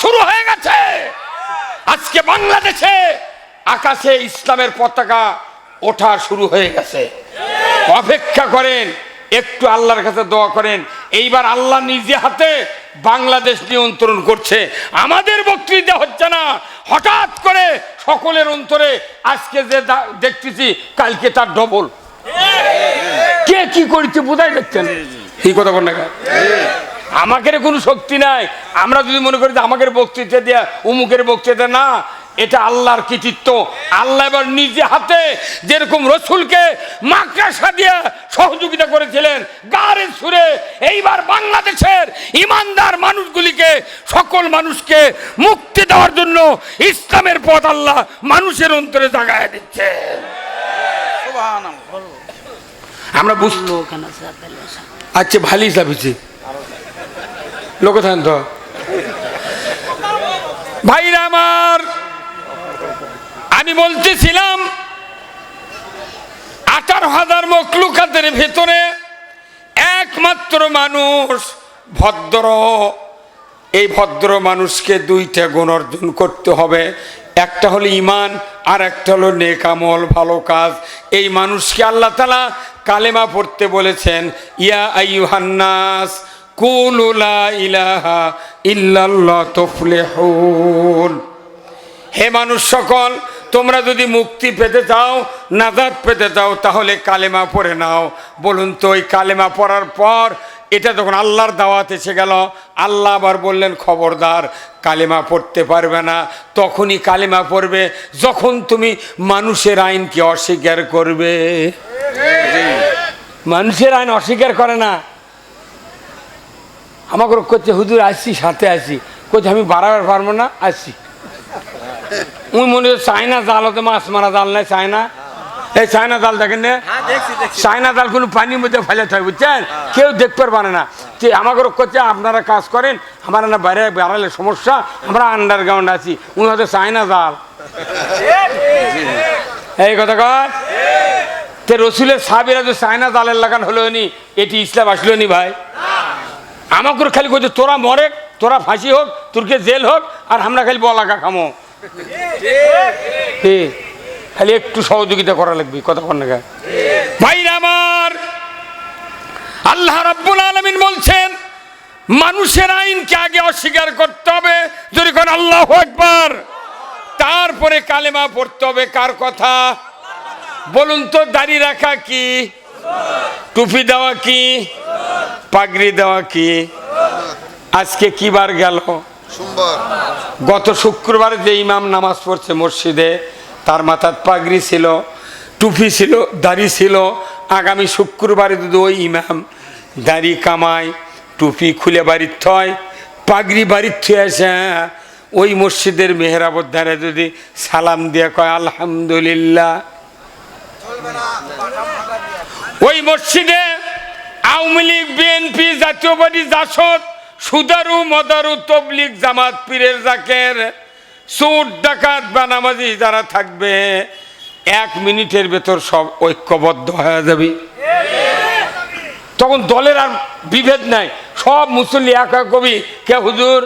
শুরু হয়ে গেছে। আজকে বাংলাদেশে আকাশে ইসলামের পতাকা ওঠা শুরু হয়ে গেছে। অপেক্ষা করেন, একটু আল্লাহর কাছে দোয়া করেন। এইবার আল্লাহ নিজে হাতে বাংলাদেশ নিয়ন্ত্রণ করছে। আমাদের বক্তৃতা হচ্ছে না। হঠাৎ করে সকলের অন্তরে আজকে যে দেখতেছি, কালকে তার ডবল। কে কি করেছে বোঝাই দেখছেন এই কথা বল না কেন? আমাদের কোনো শক্তি নাই। আমরা যদি মনে করি যে আমাদের বক্তৃতা দেয়া উমুকের বক্তৃতা না এটা আল্লাহর কৃতিত্ব। আল্লাহ এবার নিজে হাতে যেরকম রসুলকে মাকড়াসা দিয়ে সহযোগিতা করেছিলেন গাড়ের সুরে এইবার বাংলাদেশের ইমানদার মানুষগুলিকে সকল মানুষকে মুক্তি দেওয়ার জন্য ইসলামের পথ আল্লাহ মানুষের অন্তরে জাগায় দিচ্ছে। আমরা বুঝলো আচ্ছা ভালোই চাপিছি লোক তো। ভাইরা আমার আমি বলতেছিলাম আঠারো হাজার মকলুকাতের ভেতরে একমাত্র মানুষ ভদ্র। এই ভদ্র মানুষকে দুইটা গুণ অর্জন করতে হবে। একটা হলো ইমান আর একটা হলো নেকামল, ভালো কাজ। এই মানুষকে আল্লাহ তালা কালেমা পড়তে বলেছেন, ইয়া আইয়ুহান্নাস, কুলু লা ইলাহা হে মানুষ সকল, তোমরা যদি মুক্তি পেতে চাও নাজাদ পেতে চাও, তাহলে কালেমা পড়ে নাও। বলুন তো, ওই কালেমা পড়ার পর এটা যখন আল্লাহর দাওয়াত এসে গেল, আল্লাহ আবার বললেন, খবরদার, কালেমা পড়তে পারবে না। তখনই কালেমা পড়বে, যখন তুমি মানুষের আইনকে অস্বীকার করবে। মানুষের আইন অস্বীকার করে না। আমাকে করছে, হুজুর, আসছি, সাথে আসি কোথায় আমি বাড়াবার পারব না, আসছি। উনি মনে হয় চায়না জাল হতে মাছ মারা জাল নাই, চায়না? এই চায়না জাল দেখেন না। চায়না জাল কোনো পানির মধ্যে ফেলে থাকে বুঝছেন? কেউ দেখতে পারে না। যে আমাকে করছে আপনারা কাজ করেন আমার না বাইরে বেড়ালে সমস্যা আমরা আন্ডারগ্রাউন্ড আছি। উনি হয়তো চায়না জাল এই কথা কর তে রসুলের সাবিরা যে চায়না জালের লাগান হলো নি এটি ইসলাম আসলো নি ভাই? আমাকে খালি করছে তোরা মরে তোরা ফাঁসি হোক তোরকে জেল হোক আর আমরা খালি বলাকা খামো। হে, খালি একটু সহযোগিতা করা লাগবে কথা কর না ভাই আমার আল্লাহ রাব্বুল আলমিন বলছেন মানুষের আইনকে আগে অস্বীকার করতে হবে যদি কোন আল্লাহ একবার তারপরে কালেমা পড়তে হবে কার কথা? বলুন তো দাড়ি রাখা কি? টুপি দেওয়া কি? পাগড়ি দেওয়া কি? আজকে কি বার গেল? গত শুক্রবার যে ইমাম নামাজ পড়ছে মসজিদে তার মাথার পাগড়ি ছিল, টুপি ছিল, দাড়ি ছিল। আগামী শুক্রবারে যদি ওই ইমাম দাড়ি কামায়, টুপি খুলে বাড়ির থয়, পাগড়ি বাড়ির থুয়ে আসে, ওই মসজিদের মেহরাবর ধারে যদি সালাম দিয়ে কয়, আলহামদুলিল্লাহ। ওই মসজিদে আওয়ামী লীগ, বিএনপি, জাতীয়বাদী জাসদ, সুদারু, মদারু, তবলিগ, জামাত, পীরের জাকের সুট ডাকাত বা বানামাজি যারা থাকবে, এক মিনিটের ভেতর সব ঐক্যবদ্ধ হয়ে যাবে। তখন দলের আর বিভেদ নাই। সব মুসল্লি একা কবি, কে হুজুর,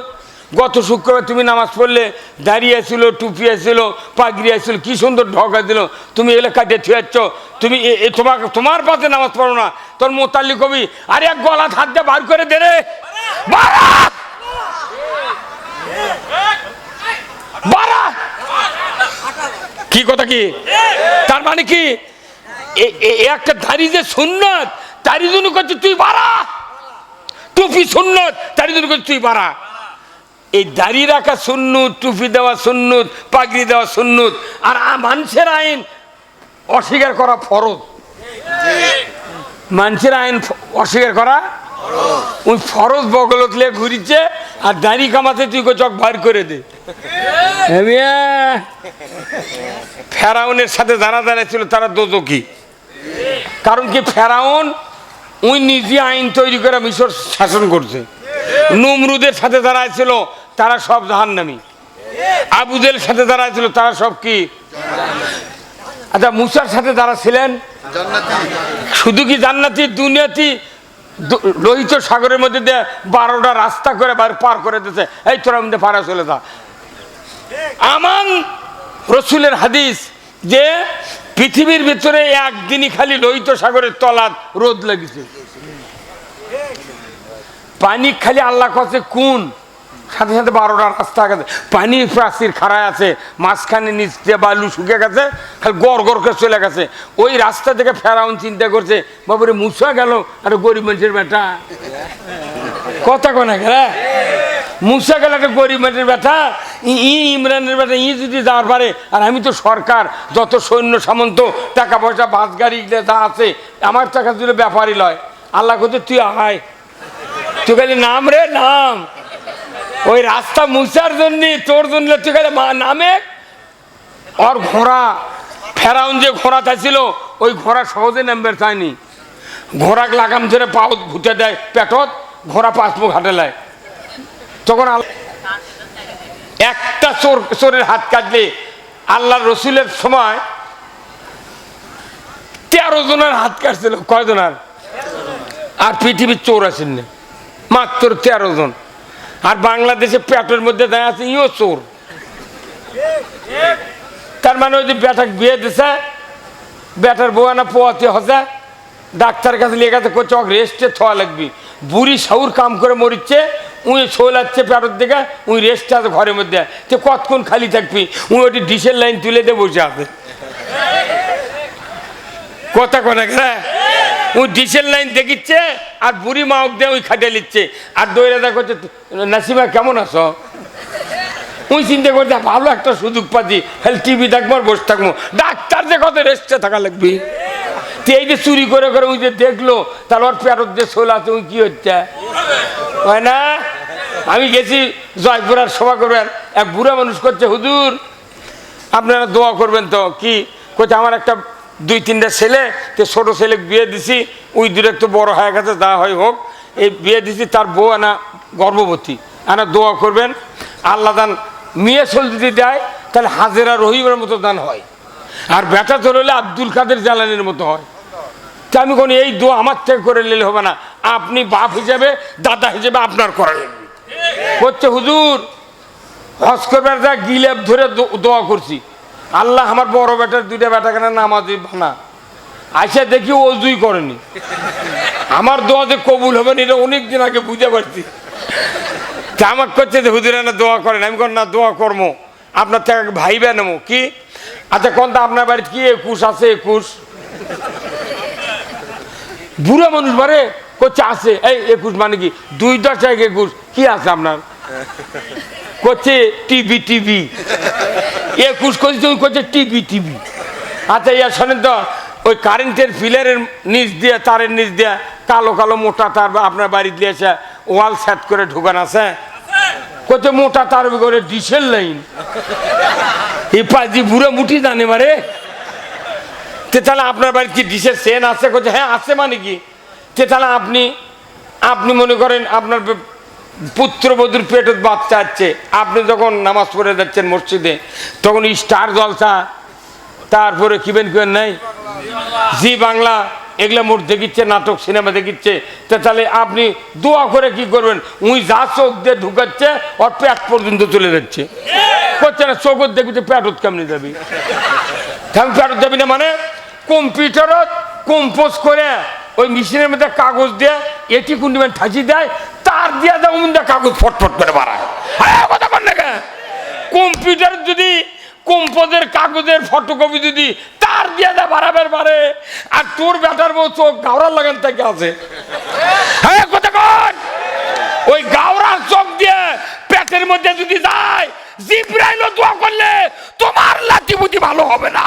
গত শুক্রবার তুমি নামাজ পড়লে, দাঁড়িয়ে ছিল, টুপি ছিল, পাগড়ি ছিল, কি সুন্দর ঢকা দিল, তুমি এগুলো কাটে থুয়াচ্ছ তুমি তোমার তোমার পাশে নামাজ পড়ো না। তোর মোতাল্লি কবি, আরে এক গলা হাত দিয়ে বার করে দে রে বাড়া! বাড়া! কি কথা কি? তার মানে কি? একটা ধারি যে সুন্নত তারই জন্য করছে তুই বাড়া। টুপি সুন্নত তারই জন্য করছে তুই বাড়া। এই দাড়ি রাখা সুন্নুত, টুপি দেওয়া সুন্নুত, পাগড়ি দেওয়া সুন্নুত, আর মানুষের আইন অস্বীকার করা ফরজ। মানুষের আইন অস্বীকার করা ওই ফরজ বগলত লে ঘুরিছে আর দাড়ি কামাতে তুই চক বার করে দে। ফেরাউনের সাথে যারা যারা ছিল তারা দোজকি। কারণ কি ফেরাউন উই নিজে আইন তৈরি করে মিশর শাসন করছে। নমরুদের সাথে যারা ছিল তারা সব জাহান্নামী। আবুদের সাথে যারা ছিল তারা সব কি? আচ্ছা মুসার সাথে যারা ছিলেন? শুধু কি জান্নাতি দুনিয়াতি? লোহিত সাগরের মধ্যে দিয়ে বারোটা রাস্তা করে পার করে দিতেছে এই তোরা মধ্যে পারা চলে যা। আমান রসুলের হাদিস যে পৃথিবীর ভিতরে একদিনই খালি লোহিত সাগরের তলাত রোদ লেগেছে। পানি খালি আল্লাহ কাছে কোন সাথে সাথে বারোটা রাস্তা গেছে। পানি প্রাচীর খাড়ায় আছে, মাঝখানে নিচ বালু শুকে গেছে, খালি গড় গড় করে চলে গেছে। ওই রাস্তা থেকে ফেরাউন চিন্তা করছে, বাবুরে, মুছা গেল, আর গরিব মানুষের বেটা। কথা কোনা গেল? মুসা গেল একটা গরিব মানুষের বেটা, ই- ইমরানের বেটা, ই যদি যাওয়ার পারে, আর আমি তো সরকার, যত সৈন্য সামন্ত, টাকা পয়সা, বাস গাড়ি, যা আছে, আমার টাকা দিলে ব্যাপারই লয়। আল্লাহ করতে তুই আয়। তুই খালি নাম রে, নাম। ওই রাস্তা মুছার জন্য, তোর জন্য তুই খালি মা- নামে? ওর ঘোড়া, ফেরাউন যে ঘোড়া ছিল ওই ঘোড়া সহজে নামবে চায়নি। ঘোড়াক লাগাম ধরে পাও ভুটে দেয় পেটত, ঘোড়া পাঁচ মুখ হাঁটে লায় তখন একটা চোর, চোরের হাত কাটলে আল্লাহ রসুলের সময় তেরো জনের হাত কাটছিল। কয় জনের আর পৃথিবীর চোর আছেন মাত্র তেরো জন। আর বাংলাদেশে পেটের মধ্যে দেয় আছে ইও চোর তার মানে ওই যে বেটাক বিয়ে দিছে, বেটার বউয়ানা পোয়াতে হসে ডাক্তার কাছে গেছে করছে ওকে রেস্টে থোয়া লাগবি। বুড়ি সাউর কাম করে মরিচ্ছে, উই শোলাচ্ছে পেটের দিকে, উই রেস্টে আছে ঘরের মধ্যে। তো কতক্ষণ খালি থাকবি? উই ওটি ডিশের লাইন তুলে দিয়ে বসে আছে। কথা কথা হ্যাঁ ওই ডিসেল লাইন দেখিচ্ছে আর বুড়ি মা দিয়ে ওই খাটে নিচ্ছে আর দৈরা দেখ করছে, নাসিমা কেমন আছো? ওই চিন্তা করছে, ভালো একটা সুযোগ পাচ্ছি, খালি টিভি দেখব আর বসে থাকব। ডাক্তার যে কত রেস্টে থাকা লাগবে। তো এই যে চুরি করে করে ওই যে দেখল তার ওর পেরত যে সোল আছে, ওই কি হচ্ছে? হয় না? আমি গেছি জয়পুরার সভা করবেন এক বুড়া মানুষ করছে, হুজুর, আপনারা দোয়া করবেন তো, কি? কোথায় আমার একটা দুই তিনটা ছেলে তো ছোটো ছেলে বিয়ে দিছি ওই দূরে একটু বড় হয়ে গেছে যা হয় হোক। এই বিয়ে দিছি তার বউ আনা গর্ভবতী। আনা দোয়া করবেন আল্লাহ দান মেয়ে চল যদি দেয় তাহলে হাজেরা রহিমের মতো দান হয়। আর বেটা চলে হলে আব্দুল কাদের জ্বালানির মতো হয়। তা আমি কোনো এই দোয়া আমার থেকে করে নিলে হবে না। আপনি বাপ হিসেবে দাদা হিসেবে আপনার করা লাগবে। করছে হুজুর হজ করবার যা গিলেপ ধরে দোয়া করছি। আল্লাহ আমার বড় বেটার দুইটা বেটা কেন নামাজি বানা আইসা দেখি অজুই করেনি। আমার দোয়া যে কবুল হবে না, এটা অনেক দিন আগে বুঝে পারছি। তা আমাকে করছে যে হুজুর না দোয়া করেন। আমি কোন না, দোয়া কর্ম। আপনার থেকে ভাই নেব কি? আচ্ছা কোনটা আপনার বাড়িতে কি একুশ আছে? একুশ। বুড়ো মানুষ বারে করছে আছে। এই একুশ মানে কি? দুই দশ এক একুশ। কি আছে আপনার? করছে টিভি টিভি। একুশ করছে তুমি করছে টিভি টিভি। আচ্ছা ইয়া শোনেন তো, ওই কারেন্টের ফিলারের নিচ দিয়ে, তারের নিচ দিয়ে কালো কালো মোটা তার আপনার বাড়ি দিয়েছে ওয়াল সেট করে ঢুকান আছে। করছে মোটা তার করে ডিসেল লাইন। এই পাজি বুড়ো মুঠি জানে মারে। তে তাহলে আপনার বাড়িতে কি ডিশের সেন আছে? করছে হ্যাঁ আছে মানে কি? তে তাহলে আপনি আপনি মনে করেন আপনার পুত্রবধূর পেটত বাচ্চা আছে। আপনি যখন নামাজ পড়ে যাচ্ছেন মসজিদে, তখন স্টার জলসা, তারপরে কিবেন কেন নাই? জি বাংলা, এগুলো মোট দেখিচ্ছে, নাটক, সিনেমা দেখিচ্ছে। তো তাহলে আপনি দোয়া করে কি করবেন? উই যা চোখ দিয়ে ঢুকাচ্ছে, ওর পেট পর্যন্ত চলে যাচ্ছে। করছে না, চোখ দেখবি পেটত কেমনি যাবি? আমি ফেরত যাবি না মানে? কম্পিউটারত কম্পোজ করে ওই মেশিনের মধ্যে কাগজ দিয়ে এটি কুন্ডিমেন্ট ঠাঁচি দেয়, তার দিয়ে দেয় অমন কাগজ ফটফট করে বাড়ায়। কথা না কম্পিউটার যদি কম্পোজের কাগজের ফটোকপি যদি তার দিয়ে দেয় বাড়াবার বাড়ে। আর তোর বেটার বউ চোখ গাওড়ার লাগান থেকে আছে। হ্যাঁ কথা কর ওই গাওড়ার চোখ দিয়ে পেটের মধ্যে যদি যায় জিব্রাইল দোয়া করলে তোমার বুদ্ধি ভালো হবে না।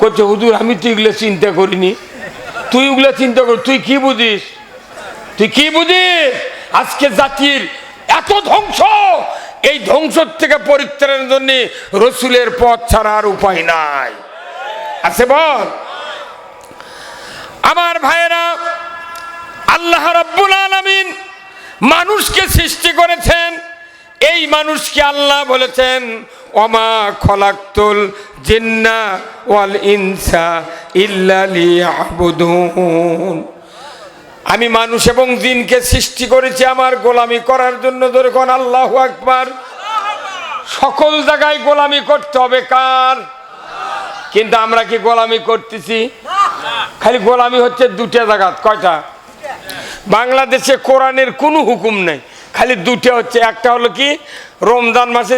করছে হুজুর, আমি তো এগুলো চিন্তা করিনি। তুই ওগুলো চিন্তা কর, তুই কি বুঝিস? তুই কি বুঝিস? আজকে জাতির এত ধ্বংস। এই ধ্বংস থেকে পরিত্রাণের জন্য রসুলের পথ ছাড়া আর উপায় নাই। আছে বল? আমার ভাইয়েরা, আল্লাহ রাব্বুল আলামিন মানুষকে সৃষ্টি করেছেন এই মানুষকে আল্লাহ বলেছেন অমা খলাক্তুল জিন্না ওয়াল ইনসা ইল্লা লিয়াবুদুন। আমি মানুষ এবং জিনকে সৃষ্টি করেছি, আমার গোলামি করার জন্য কোন আল্লাহ আকবার। সকল জায়গায় গোলামি করতে হবে কার? কিন্তু আমরা কি গোলামি করতেছি? খালি গোলামি হচ্ছে দুটা জায়গা, কয়টা? বাংলাদেশে কোরআনের কোনো হুকুম নেই। খালি দুটো হচ্ছে, একটা হলো কি, রমজান মাসে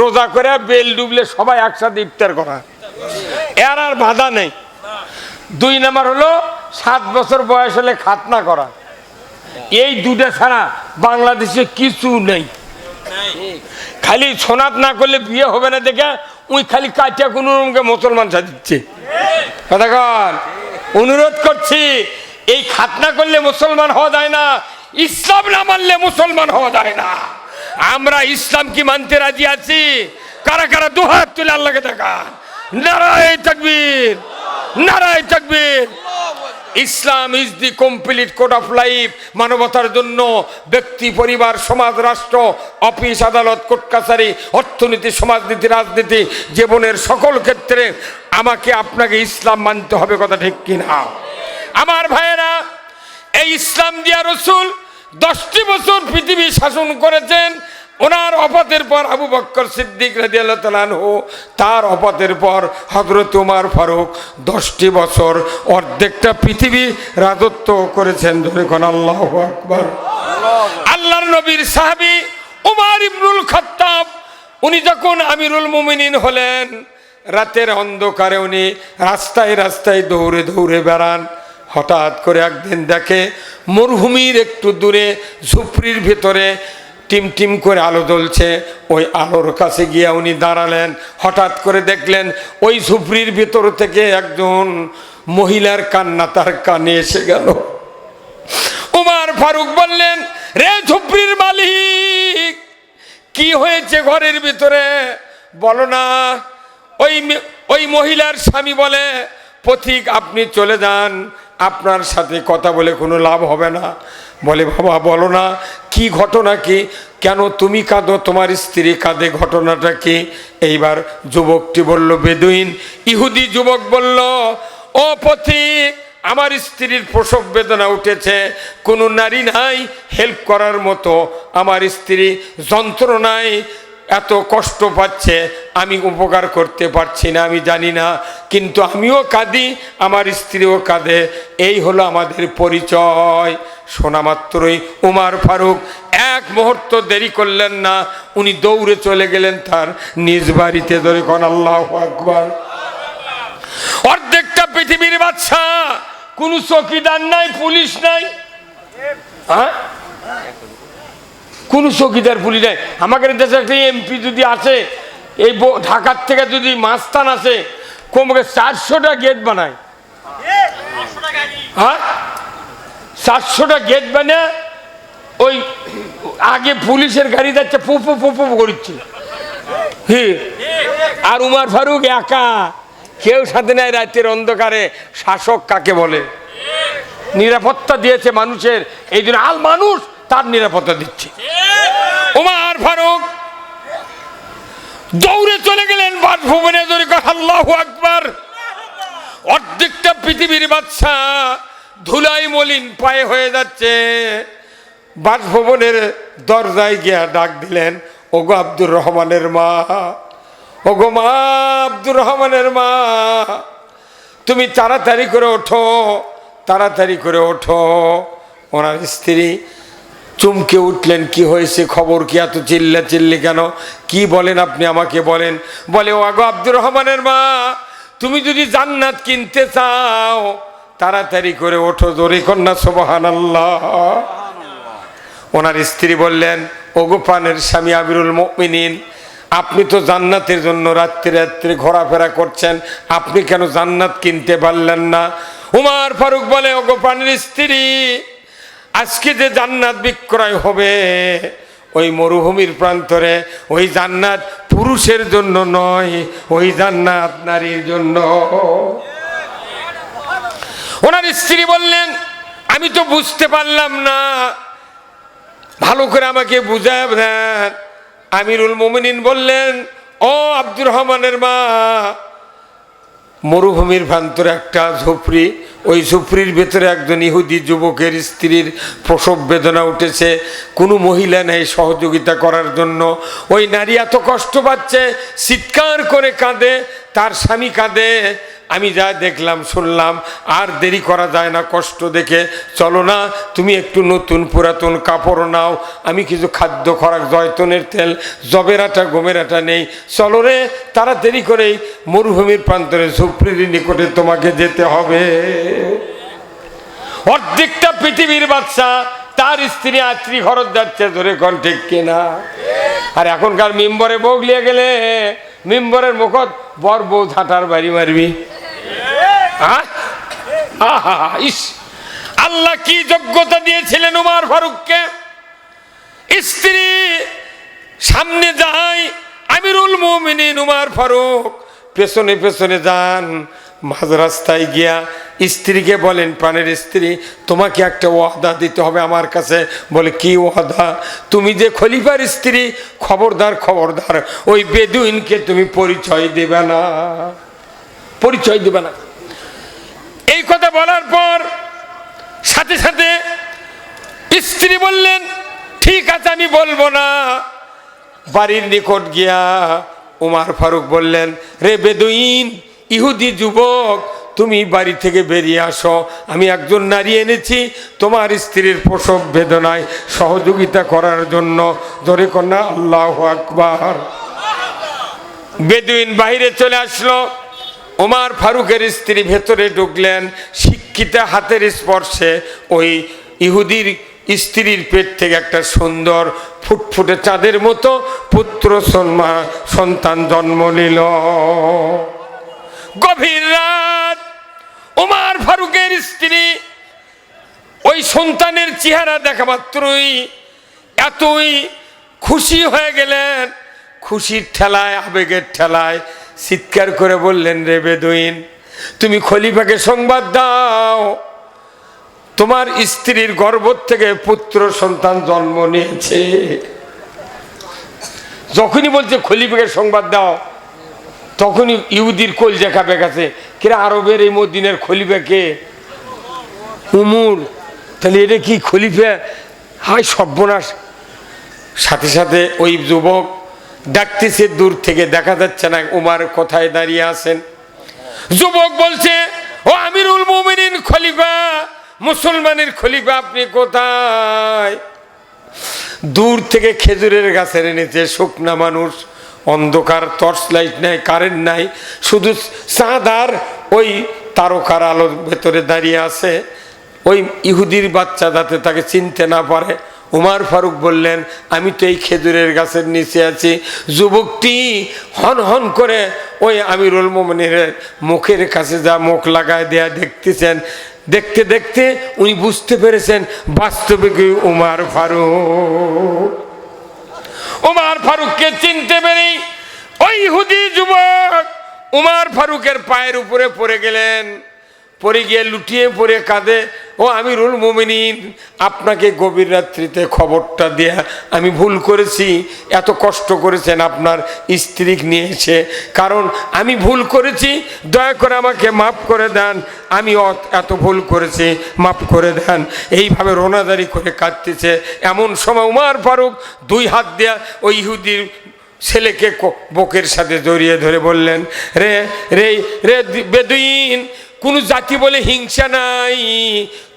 রোজা করে বেল ডুবলে সবাই একসাথে ইফতার করা। এর আর বাধা নেই। দুই নাম্বার হলো, সাত বছর বয়স হলে খাতনা করা। এই দুটা ছাড়া বাংলাদেশে কিছু নেই। খালি সোনাত না করলে বিয়ে হবে না দেখে উই খালি কাটিয়া কোনো রকমকে মুসলমান সাজিচ্ছে কথা কন। অনুরোধ করছি, এই খাতনা করলে মুসলমান হওয়া যায় না। ইসলাম না মানলে মুসলমান হওয়া যায় না। আমরা ইসলাম কি মানতে রাজি আছি? কারা কারা দুহাত তুলে আল্লাহকে দেখা নারায় তাকবীর নারায় তাকবীর। Islam is the complete code of life মানবতার জন্য ব্যক্তি, পরিবার, সমাজ, রাষ্ট্র, অফিস, আদালত, কোর্ট, কাছারি, অর্থনীতি, সমাজনীতি, রাজনীতি, জীবনের সকল ক্ষেত্রে আমাকে আপনাকে ইসলাম মানতে হবে, কথা ঠিক কিনা? আমার ভাইয়েরা, এই ইসলাম দিয়া রসুল দশটি বছর পৃথিবী শাসন করেছেন। ওনার অপথের পর আবু বক্কর সিদ্দিক রাজিয়াল্লাহ তালানহু তার অপথের পর হজরত উমার ফারুক। দশটি বছর অর্ধেকটা পৃথিবী রাজত্ব করেছেন কোন আল্লাহ আকবর। আল্লাহর নবীর সাহাবি উমার ইবনুল খত্তাব, উনি যখন আমিরুল মুমিনিন হলেন, রাতের অন্ধকারে উনি রাস্তায় রাস্তায় দৌড়ে দৌড়ে বেড়ান। হঠাৎ করে একদিন দেখে মরুভূমির একটু দূরে ঝুপড়ির ভেতরে টিম টিম করে আলো জ্বলছে। ওই আলোর কাছে গিয়ে উনি দাঁড়ালেন। হঠাৎ করে দেখলেন ওই ঝুপড়ির ভেতর থেকে একজন মহিলার কান্না তার কানে এসে গেল। উমার ফারুক বললেন, রে ঝুপড়ির মালিক, কি হয়েছে ঘরের ভিতরে? বলো না। ওই ওই মহিলার স্বামী বলে, পথিক, আপনি চলে যান। আপনার সাথে কথা বলে কোনো লাভ হবে না। বলে, বাবা, বলো না, কি ঘটনা কি? কেন তুমি কাঁদো? তোমার স্ত্রী কাঁদে ঘটনাটা কি? এইবার যুবকটি বলল, বেদুইন। ইহুদি যুবক বলল, ও পথিক আমার স্ত্রীর প্রসব বেদনা উঠেছে। কোনো নারী নাই হেল্প করার মতো। আমার স্ত্রী যন্ত্রণায় এত কষ্ট পাচ্ছে, আমি উপকার করতে পারছি না, আমি জানি না। কিন্তু আমিও কাঁদি, আমার স্ত্রীও কাঁদে। এই হলো আমাদের পরিচয়। শোনা মাত্রই উমার ফারুক, এক মুহূর্ত দেরি করলেন না, উনি দৌড়ে চলে গেলেন তার নিজ বাড়িতে ধরে কোন, আল্লাহ আকবর। অর্ধেকটা পৃথিবীর বাচ্চা কোন চকিদার নাই, পুলিশ নাই। হ্যাঁ? কোন চকিদার পুলিশ নাই। আমাদের দেশে একটা এমপি যদি আসে, এই ঢাকার থেকে যদি মাস্তান আসে কমকে চারশোটা গেট বানায়। হ্যাঁ? চারশোটা গেট বানিয়ে ওই আগে পুলিশের গাড়ি যাচ্ছে পুপু পুপু করছে হি। আর উমার ফারুক একা। কেউ সাথে নাই, রাতের অন্ধকারে শাসক কাকে বলে? নিরাপত্তা দিয়েছে মানুষের। এই জন্য আল মানুষ তার নিরাপত্তা দিচ্ছে। উমার ফারুক দৌড়ে চলে গেলেন বাসভবনে আল্লাহ আকবার। অর্ধেকটা পৃথিবীর বাচ্চা ধুলাই মলিন পায়ে হয়ে যাচ্ছে। বাসভবনের দরজায় গিয়া ডাক দিলেন, ওগো আব্দুর রহমানের মা, ওগো মা আব্দুর রহমানের মা, তুমি তাড়াতাড়ি করে ওঠো, তাড়াতাড়ি করে ওঠো। ওনার স্ত্রী চমকে উঠলেন, কি হয়েছে? খবর কি? এত চিল্লা চিল্লি কেন? কি বলেন আপনি আমাকে বলেন? বলে, ও আগো আব্দুর রহমানের মা, তুমি যদি জান্নাত কিনতে চাও, তাড়াতাড়ি করে ওঠো জোরে কন্যা সোবাহান ওনার স্ত্রী বললেন, ওগো পানের স্বামী আবিরুল মুমিনিন, আপনি তো জান্নাতের জন্য রাত্রি রাত্রে ঘোরাফেরা করছেন, আপনি কেন জান্নাত কিনতে পারলেন না? উমার ফারুক বলে, ওগো প্রাণের স্ত্রী আজকে যে জান্নাত বিক্রয় হবে, ওই মরুভূমির প্রান্তরে ওই জান্নাত পুরুষের জন্য নয়, ওই জান্নাত নারীর জন্য। ওনার স্ত্রী বললেন, আমি তো বুঝতে পারলাম না। ভালো করে আমাকে বুঝায় দেন। আমিরুল মোমিনিন বললেন, ও আব্দুর রহমানের মা মরুভূমির ভ্রান্তরে একটা ঝুপড়ি। ওই ঝুপড়ির ভেতরে একজন ইহুদি যুবকের স্ত্রীর প্রসব বেদনা উঠেছে। কোনো মহিলা নেই সহযোগিতা করার জন্য। ওই নারী এত কষ্ট পাচ্ছে, চিৎকার করে কাঁদে, তার স্বামী কাঁদে। আমি যা দেখলাম, শুনলাম, আর দেরি করা যায় না, কষ্ট দেখে। চলো না, তুমি একটু নতুন পুরাতন কাপড় নাও। আমি কিছু খাদ্য খোরাক, জয়তনের তেল, জবের আটা, গমের আটা নেই। চলো রে তারা দেরি করেই মরুভূমির প্রান্তরে সুপ্রির নিকটে তোমাকে যেতে হবে। অর্ধেকটা পৃথিবীর বাচ্চা, তার স্ত্রী আত্রী খরচ যাচ্ছে ধরে কোন ঠিক কিনা। আর এখনকার মেম্বরে বগলিয়ে গেলে মেম্বরের মুখত বর বউ ঝাঁটার বাড়ি মারবি। ইস। আল্লাহ কি যোগ্যতা দিয়েছিলেন উমার ফারুককে? স্ত্রী সামনে যায়, আমিরুল মোমিনী উমার ফারুক, পেছনে পেছনে যান। মাঝ রাস্তায় গিয়া স্ত্রীকে বলেন প্রাণের স্ত্রী, তোমাকে একটা ওয়াদা দিতে হবে আমার কাছে। বলে, কি ওয়াদা? তুমি যে খলিফার স্ত্রী, খবরদার খবরদার, ওই বেদুইনকে তুমি পরিচয় দেবে না। পরিচয় দেবে না। এই কথা বলার পর সাথে সাথে স্ত্রী বললেন, ঠিক আছে, আমি বলব না। বাড়ির নিকট গিয়া উমার ফারুক বললেন, রে বেদুইন ইহুদি যুবক, তুমি বাড়ি থেকে বেরিয়ে আসো। আমি একজন নারী এনেছি, তোমার স্ত্রীর প্রসব বেদনায় সহযোগিতা করার জন্য। ধরে কন্যা, আল্লাহ আকবার। বেদুইন বাইরে চলে আসলো। ওমার ফারুকের স্ত্রী ভেতরে ঢুকলেন, শিক্ষিতা হাতের স্পর্শে। ওই ইহুদির স্ত্রীর পেট থেকে একটা সুন্দর ফুটফুটে চাঁদের মতো পুত্র সন্তান জন্ম নিল। গভীর রাত। ওমার ফারুকের স্ত্রী ওই সন্তানের চেহারা দেখা মাত্রই এতই খুশি হয়ে গেলেন। খুশির ঠেলায়, আবেগের ঠেলায় চিৎকার করে বললেন, রে বেদুইন, তুমি খলিফাকে সংবাদ দাও। তোমার স্ত্রীর গর্ভ থেকে পুত্র সন্তান জন্ম নিয়েছে। যখনই বলছে, খলিফাকে সংবাদ দাও তখনই ইহুদির কোল কাপে গেছে কিরা আরবের এই মদিনের খলিফা কে? উমুর। তাহলে এটা কি খলিফা? হায় সর্বনাশ। সাথে সাথে ওই যুবক ডাকতেছে, দূর থেকে দেখা যাচ্ছে না, উমার কোথায় দাঁড়িয়ে আছেন? যুবক বলছে, ও আমিরুল মুমিনিন খলিফা, মুসলমানের খলিফা, আপনি কোথায়? দূর থেকে খেজুরের গাছের নিচে শুকনা মানুষ অন্ধকার টর্চ লাইট নাই কারেন্ট নাই, শুধু চাঁদ আর ওই তারকার আলোর ভেতরে দাঁড়িয়ে আছে। ওই ইহুদির বাচ্চা যাতে তাকে চিনতে না পারে। উমার ফারুক বললেন, আমি তো এই খেজুরের গাছের নিচে আছি। যুবকটি হন হন করে ওই আমিরুল মোমনের মুখের কাছে যা মুখ লাগায় দেয়া দেখতেছেন। দেখতে দেখতে উনি বুঝতে পেরেছেন বাস্তবে কি উমার ফারুক। উমার ফারুককে চিনতে পেরেই ওই হুদি যুবক উমার ফারুকের পায়ের উপরে পড়ে গেলেন। পড়ে গিয়ে লুটিয়ে পড়ে কাঁদে, ও আমিরুল মুমিনিন, আপনাকে গভীর রাত্রিতে খবরটা দেয়া আমি ভুল করেছি, এত কষ্ট করেছেন আপনার স্ত্রী নিয়েছে। কারণ আমি ভুল করেছি, দয়া করে আমাকে মাফ করে দেন, আমি এত ভুল করেছি, মাফ করে দেন। এইভাবে রোনাদারি করে কাঁদতেছে। এমন সময় উমার ফারুক দুই হাত দেয়া ওই ইহুদির ছেলেকে বকের সাথে জড়িয়ে ধরে বললেন, রে রে রে, বেদুইন কোনো জাতি বলে হিংসা নাই,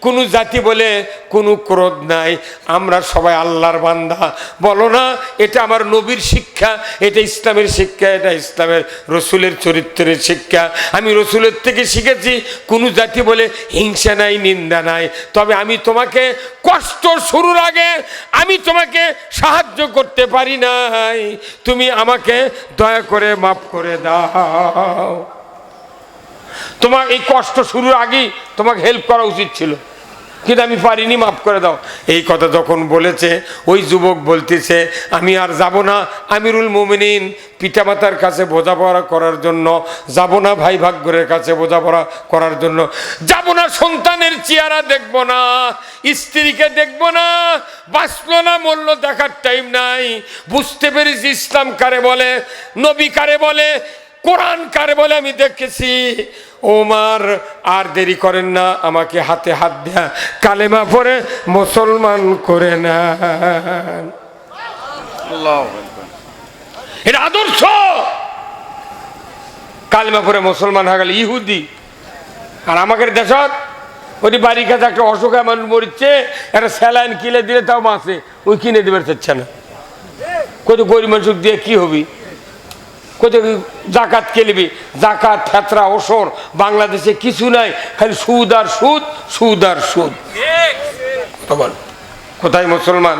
কোনো জাতি বলে কোনো ক্রোধ নাই। আমরা সবাই আল্লাহর বান্দা। বলো না, এটা আমার নবীর শিক্ষা, এটা ইসলামের শিক্ষা, এটা ইসলামের রসুলের চরিত্রের শিক্ষা। আমি রসুলের থেকে শিখেছি, কোনো জাতি বলে হিংসা নাই, নিন্দা নাই। তবে আমি তোমাকে কষ্ট শুরুর আগে আমি তোমাকে সাহায্য করতে পারি নাই। তুমি আমাকে দয়া করে মাফ করে দাও। তোমার এই কষ্ট শুরুর আগেই তোমাকে হেল্প করা উচিত ছিল। কিন্তু আমি পারিনি, মাফ করে দাও। এই কথা যখন বলেছে, ওই যুবক বলতেছে, আমি আর যাব না, আমিরুল মোমিনিন, পিতামাতার কাছে বোঝাপড়া করার জন্য, যাব না, ভাই ভাগ্যরের কাছে বোঝাপড়া করার জন্য। যাব না, সন্তানের চেহারা দেখব না, স্ত্রীকে দেখব না, বাঁচল না মূল্য দেখার টাইম নাই। বুঝতে পেরেছি ইসলাম কারে বলে, নবী কারে বলে কোরআন কারে বলে আমি দেখেছি? ওমার আর দেরি করেন না আমাকে হাতে হাত দেয়া কালেমা পরে মুসলমান করে না এটা আদর্শ! কালেমা পরে মুসলমান হয়ে গেল ইহুদি। আর আমাদের দেশত ওই বাড়ি কাছে একটা অসুখ মানুষ মরিচ্ছে একটা স্যালাইন কিনে দিলে তাও মাসে ওই কিনে দিবে চাচ্ছে না। কত গরিব মানুষ দিয়ে কি হবি? কত জাকাত কেলিবি জাকাত, ফেতরা, ওসর, বাংলাদেশে কিছু নাই, খালি সুদ আর সুদ সুদ আর সুদ। কোথায় মুসলমান?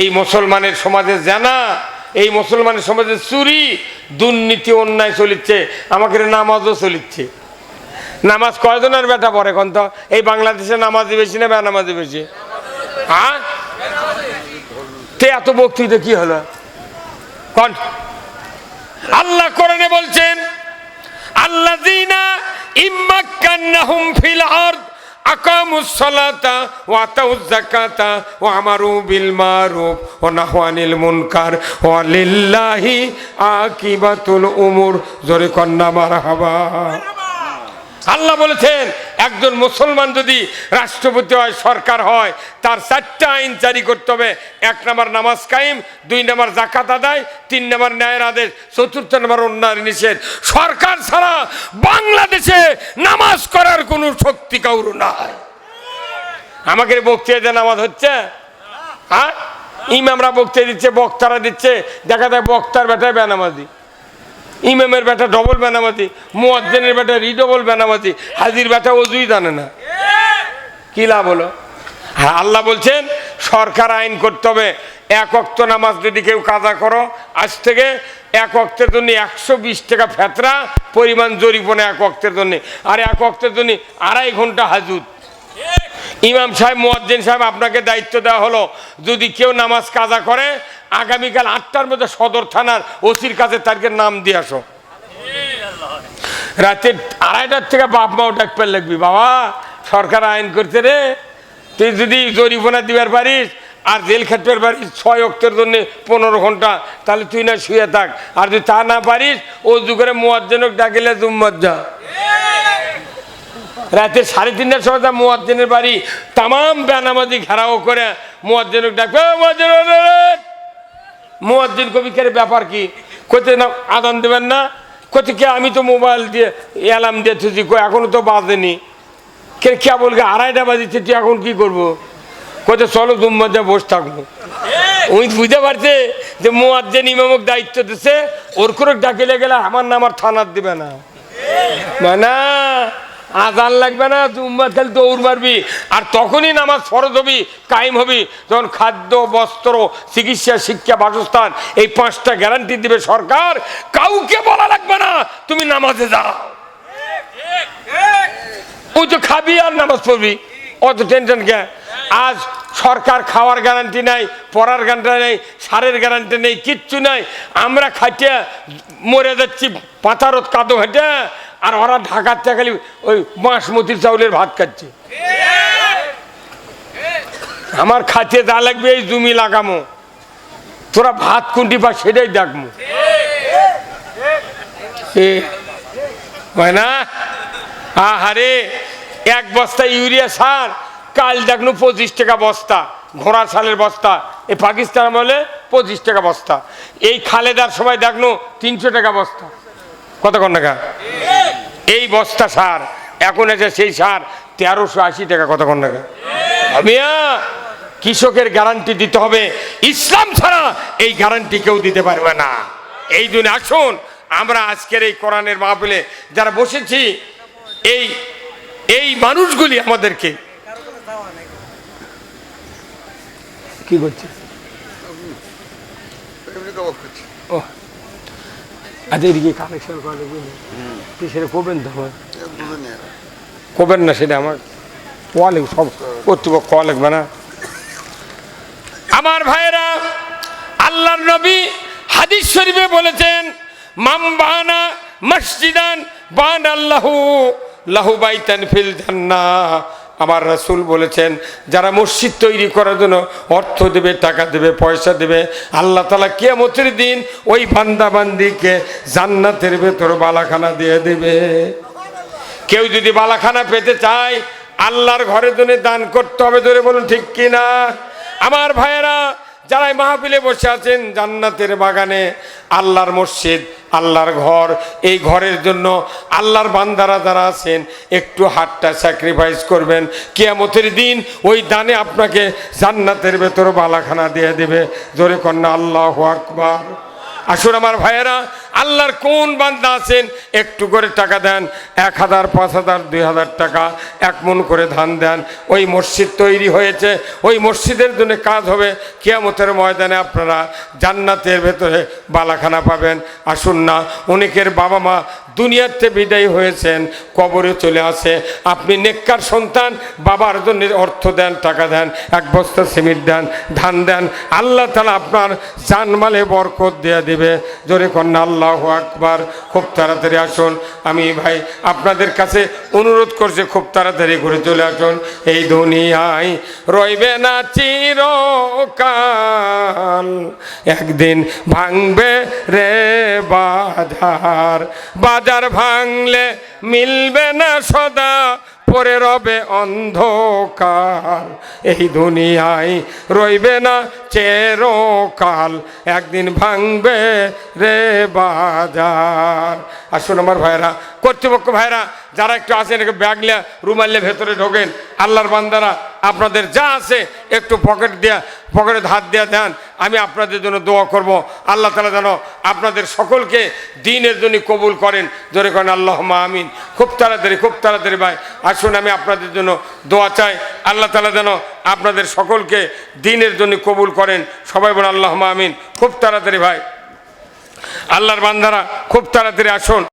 এই মুসলমানের সমাজে জানা, এই মুসলমানের সমাজে চুরি, দুর্নীতি, অন্যায় চলিচ্ছে, আমাকে নামাজও চলিচ্ছে। নামাজ কয়জনের বেটা পড়ে এখন তো? এই বাংলাদেশে নামাজি বেশি না বেনামাজি বেশি? হ্যাঁ? তে এত বক্তৃতা কি হলো? কন? আল্লাহ কোরআনে বলছেন আল্লাযীনা ইম্মাক্কান্নাহুম ফিল আরদ আকামুস সালাতা ওয়া আতাউজ যাকাতা ওয়া আমারু বিল মারুফ ওয়া নাহু আনিল মুনকার ওয়া লিল্লাহি আকিবাতুল উমুর। জোরে কন্না মারহাবা। আল্লাহ বলেছেন একজন মুসলমান যদি রাষ্ট্রপতি হয়, সরকার হয়, তার চারটা আইন জারি করতে হবে। এক নম্বর নামাজ কায়েম, দুই নম্বর জাকাত আদায়, তিন নম্বর ন্যায়ের আদেশ, চতুর্থ নম্বর অন্যায় নিষেধ। সরকার ছাড়া বাংলাদেশে নামাজ করার কোনো শক্তি কাউর নাই। আমাকে বক্তৃতা নামাজ হচ্ছে? হ্যাঁ? ইমামরা বক্তৃতা দিচ্ছে, বক্তারা দিচ্ছে। দেখা যায় বক্তার বেটায় বেনামাজি। ইমামের বেটা ডবল বেনামাজি মুয়াজ্জেনের বেটা রিডবল বেনামাতি, হাজির বেটা অজুই জানে না। কি লাভ হলো? হ্যাঁ আল্লাহ বলছেন, সরকার আইন করতে হবে, এক অক্ত নামাজ যদি কেউ কাজা করো, আজ থেকে এক অক্তের জন্য একশো বিশ টাকা ফেতরা, পরিমাণ জরিপনা এক অক্তের জন্য। আর এক অক্তের জন্য আড়াই ঘণ্টা হাজুত। ইমাম সাহেব, মুয়াজ্জিন সাহেব, আপনাকে দায়িত্ব দেওয়া হলো, যদি কেউ নামাজ কাজা করে আগামীকাল আটটার মধ্যে সদর থানার ওসির কাছে তাকে নাম দিয়ে আসো। রাতে আড়াইটার থেকে বাপ মাও ডাকপেল লাগবি। বাবা সরকার আইন করতে রে। তুই যদি জরিমানা দিবার পারিস আর জেল খাটবার পারিস ছয় অক্টের জন্য পনেরো ঘণ্টা তাহলে তুই না শুয়ে থাক। আর যদি তা না পারিস ও যুগের মুয়াজ্জনক ডাকিলে জুম্মত যা। রাতে সাড়ে তিনটার সময় তার মুয়াজ্জিনের বাড়ি তামাম বেনামাজি ঘেরাও করে মুয়াজ্জিনক ডাকবে "এ মুয়াজ্জিন, ওরে, ওরে।" মুয়াজ্জিন কবিকের ব্যাপার কি? কোথায় না, আদান দেবেন না? কোথায় আমি তো মোবাইল দিয়ে অ্যালার্ম দিয়ে থুছি কই, এখনও তো বাজেনি। কে কে বলবে, আড়াইটা বাজিছে, তুই এখন কি করব? কোথায় চলো দুম্মা বসে থাকব। উনি বুঝতে পারছে যে মুয়াজ্জিন ইমামক দায়িত্ব দিছে, ওর করে ডাকিলে গেলে আমার নাম আর থানার দিবে না। না আজান লাগবে না উম্মাদ খালি দৌড় মারবি। আর তখনই নামাজ ফরজ হবি, কায়েম হবি। যখন খাদ্য, বস্ত্র, চিকিৎসা, শিক্ষা, বাসস্থান, এই পাঁচটা গ্যারান্টি দিবে সরকার, কাউকে বলা লাগবে না, তুমি নামাজে যাও। ওই তো খাবি আর নামাজ পড়বি। অত টেনশন কে? আজ সরকার খাওয়ার গ্যারান্টি নাই, পড়ার গ্যারান্টি নেই, সারের গ্যারান্টি নেই, কিচ্ছু নাই। আমরা খাইতে মরে যাচ্ছি, পাতারত কাদো হেঁটে আর ওরা ঢাকার খালি ওই বাঁশমতির চাউলের ভাত খাচ্ছে। আমার খাতে যা লাগবে এই জমি লাগামো। তোরা ভাত কুন্টি পা সেটাই দেখমো। এ, হয় না? আহারে এক বস্তা ইউরিয়া সার কাল দেখনু পঁচিশ টাকা বস্তা ঘোড়া সালের বস্তা এই পাকিস্তান বলে পঁচিশ টাকা বস্তা। এই খালেদার সময় দেখনু তিনশো টাকা বস্তা। কত কোন টাকা এই বস্তা সার এখন এসে সেই সার তেরোশো আশি টাকা কতক্ষণ কোন টাকা আমিয়া কৃষকের গ্যারান্টি দিতে হবে। ইসলাম ছাড়া এই গ্যারান্টি কেউ দিতে পারবে না। এই জন্য আসুন আমরা আজকের এই কোরআনের মাহফিলে যারা বসেছি এই এই মানুষগুলি আমাদেরকে কি করছে? ও আচ্ছা এদিকে কানেকশন করা তুই সেটা করবেন তো আমার? করবেন না সেটা আমার। কোয়া লিখবে সব? কর্তৃপক্ষ কোয়া লাগবে না। আমার ভাইরা আল্লাহর নবী হাদিস শরীফে বলেছেন মাম বানা মসজিদান বান আল্লাহু লাহু বাইতান ফিল জান্নাহ। আমার রাসুল বলেছেন, যারা মসজিদ তৈরি করার জন্য অর্থ দেবে, টাকা দেবে, পয়সা দেবে, আল্লাহ তালা কেমতের দিন ওই বান্দাবান্দিকে জান্নাতের ভেতর বালাখানা দিয়ে দেবে। কেউ যদি বালাখানা পেতে চায়, আল্লাহর ঘরে জন্য দান করতে হবে, ধরে বলুন ঠিক কিনা? আমার ভাইয়েরা যারা মাহফিলে বসে আছেন, জান্নাতের বাগানে, আল্লাহর মসজিদ, আল্লাহর ঘর, এই ঘরের জন্য আল্লাহর বান্দারা যারা আছেন, একটু হাতটা স্যাক্রিফাইস করবেন। কেয়ামতের দিন ওই দানে আপনাকে জান্নাতের ভেতর বালাখানা দিয়ে দেবে। জোরে কন্যা, আল্লাহ আকবার। আসুন আমার ভাইয়েরা আল্লাহর কোন বান্দা আছেন, একটু করে টাকা দেন, এক হাজার, পাঁচ হাজার, দুই হাজার টাকা, এক মন করে ধান দেন। ওই মসজিদ তৈরি হয়েছে, ওই মসজিদের জন্য কাজ হবে। কিয়ামতের ময়দানে আপনারা জান্নাতের ভেতরে বালাখানা পাবেন। আসুন না, অনেকের বাবা মা দুনিয়াতে বিদায়ী হয়েছেন, কবরে চলে আসে। আপনি নেককার সন্তান, বাবার জন্য অর্থ দেন, টাকা দেন, এক বস্তা সিমেন্ট দেন, ধান দেন। আল্লাহ তালা আপনার জানমালে বরকত দেয়া দেবে। জোরে কন্যা, আল্লাহ আকবার। খুব তাড়াতাড়ি আসুন। আমি ভাই আপনাদের কাছে অনুরোধ করছে, খুব তাড়াতাড়ি ঘুরে চলে আসুন। এই দুনিয়ায় রইবে না চিরকাল। একদিন ভাঙবে রে বাজার। বাজার ভাঙলে মিলবে না সদা পরে রবে অন্ধকার। এই দুনিয়ায় রইবে না চেরকাল, একদিন ভাঙবে রে বাজার। আসুন আমার ভাইরা কর্তৃপক্ষ ভাইরা যারা একটু আসেন একটু ব্যাগলে রুমাল্লে ভেতরে ঢোকেন, আল্লাহর বান্দারা আপনাদের যা আছে একটু পকেট দেয়া পকেটে হাত দেওয়া দেন। আমি আপনাদের জন্য দোয়া করব। আল্লাহ তালা যেন আপনাদের সকলকে দিনের জন্য কবুল করেন। জোরে করেন আল্লাহ আমিন। খুব তাড়াতাড়ি খুব তাড়াতাড়ি ভাই, আসুন, আমি আপনাদের জন্য দোয়া চাই। আল্লাহ তালা যেন আপনাদের সকলকে দিনের জন্য কবুল করেন। সবাই বলেন আল্লাহ আমিন। খুব তাড়াতাড়ি ভাই। আল্লাহর বান্দারা, খুব তাড়াতাড়ি আসুন।